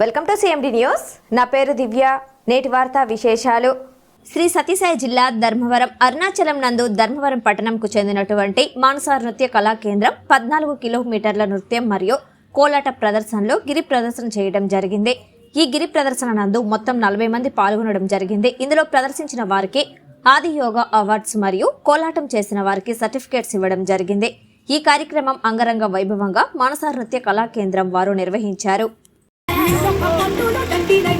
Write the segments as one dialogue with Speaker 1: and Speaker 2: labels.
Speaker 1: Welcome to CMD news నా పేరు దివ్య. నేటి వార్తా విశేషాలు. శ్రీ సతీసాయి జిల్లా ధర్మవరం అరుణాచలం నందు ధర్మవరం పట్టణంకు చెందినటువంటి మానసార్ నృత్య కళా కేంద్రం పద్నాలుగు కిలోమీటర్ల నృత్యం మరియు కోలాట ప్రదర్శనలో గిరి ప్రదర్శన చేయడం జరిగింది. ఈ గిరి ప్రదర్శన నందు మొత్తం నలభై మంది పాల్గొనడం జరిగింది. ఇందులో ప్రదర్శించిన వారికి ఆది యోగా అవార్డ్స్ మరియు కోలాటం చేసిన వారికి సర్టిఫికేట్స్ ఇవ్వడం జరిగింది. ఈ కార్యక్రమం అంగరంగ వైభవంగా మానసార్ నృత్య కళా కేంద్రం వారు నిర్వహించారు.
Speaker 2: Sa kapatulodan pinag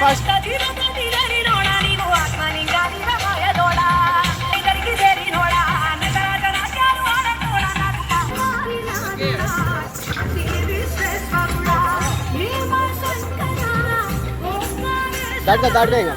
Speaker 2: ఓంకారేశ్వర
Speaker 3: దాటిగా దాటిగా ఇంకా